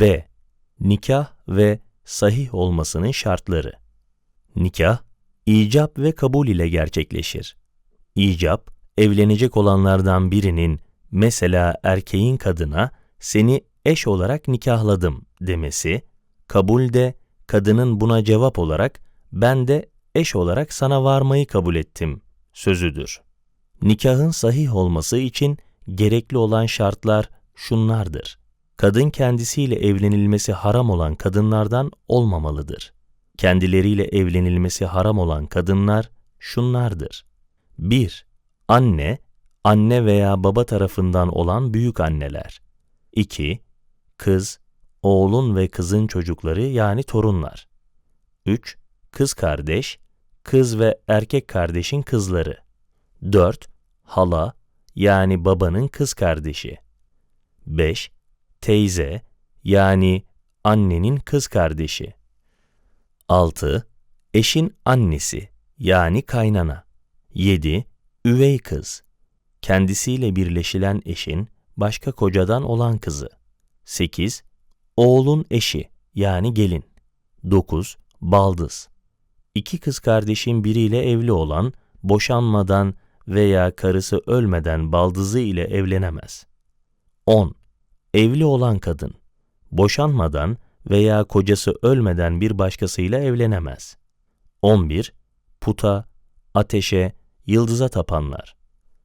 B. Nikah ve sahih olmasının şartları. Nikah, icap ve kabul ile gerçekleşir. İcap, evlenecek olanlardan birinin mesela erkeğin kadına seni eş olarak nikahladım demesi, kabul de kadının buna cevap olarak ben de eş olarak sana varmayı kabul ettim sözüdür. Nikahın sahih olması için gerekli olan şartlar şunlardır. Kadın kendisiyle evlenilmesi haram olan kadınlardan olmamalıdır. Kendileriyle evlenilmesi haram olan kadınlar şunlardır. 1. Anne, anne veya baba tarafından olan büyük anneler. 2. Kız, oğlun ve kızın çocukları yani torunlar. 3. Kız kardeş, kız ve erkek kardeşin kızları. 4. Hala, yani babanın kız kardeşi. 5. Teyze, yani annenin kız kardeşi. 6. Eşin annesi, yani kaynana. 7. Üvey kız, kendisiyle birleşilen eşin başka kocadan olan kızı. 8. Oğlun eşi, yani gelin. 9. Baldız. İki kız kardeşin biriyle evli olan, boşanmadan veya karısı ölmeden baldızı ile evlenemez. 10. Evli olan kadın, boşanmadan veya kocası ölmeden bir başkasıyla evlenemez. 11. Puta, ateşe, yıldıza tapanlar.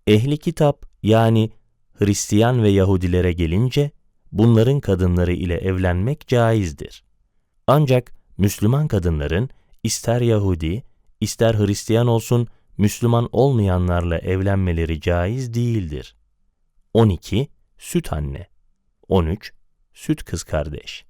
Ehli kitap yani Hristiyan ve Yahudilere gelince bunların kadınları ile evlenmek caizdir. Ancak Müslüman kadınların ister Yahudi, ister Hristiyan olsun Müslüman olmayanlarla evlenmeleri caiz değildir. 12. Süt anne 13. Süt kız kardeş